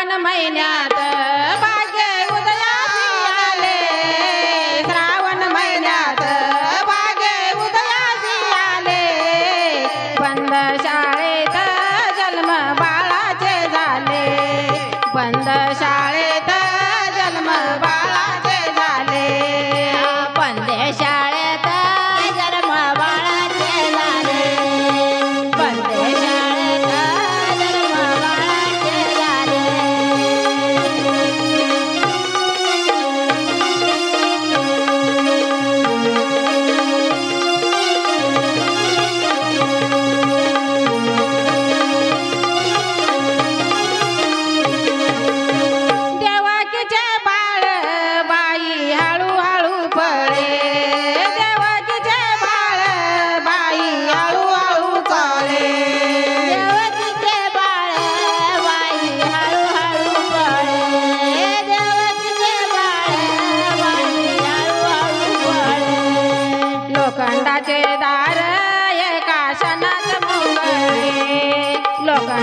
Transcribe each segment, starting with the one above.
श्रावण महिन्यात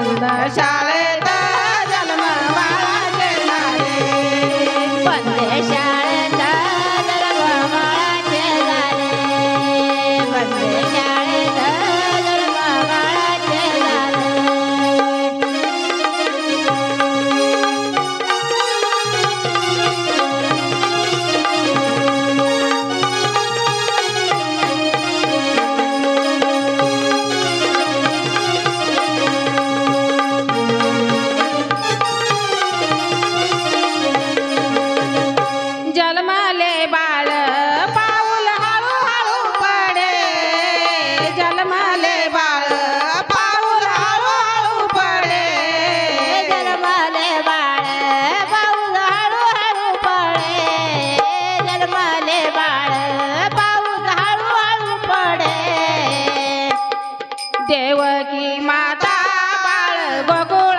शाळेत जन्म बाळा देणारे देवकी माता बाळ गोकुळ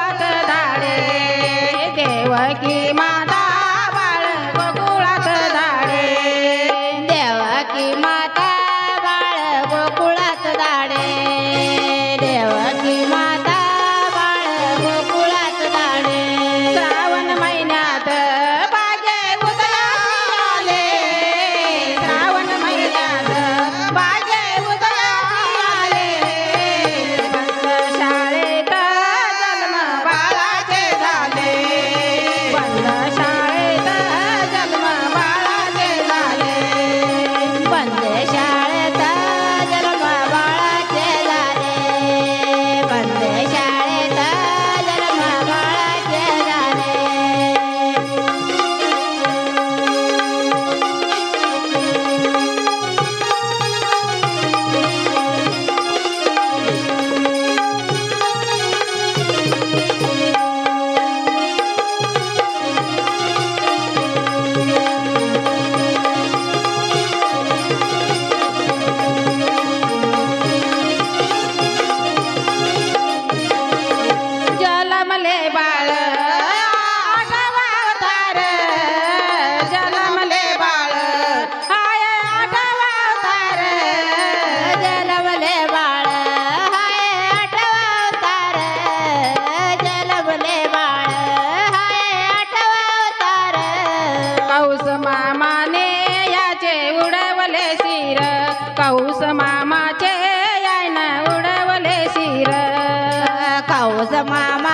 was a mama.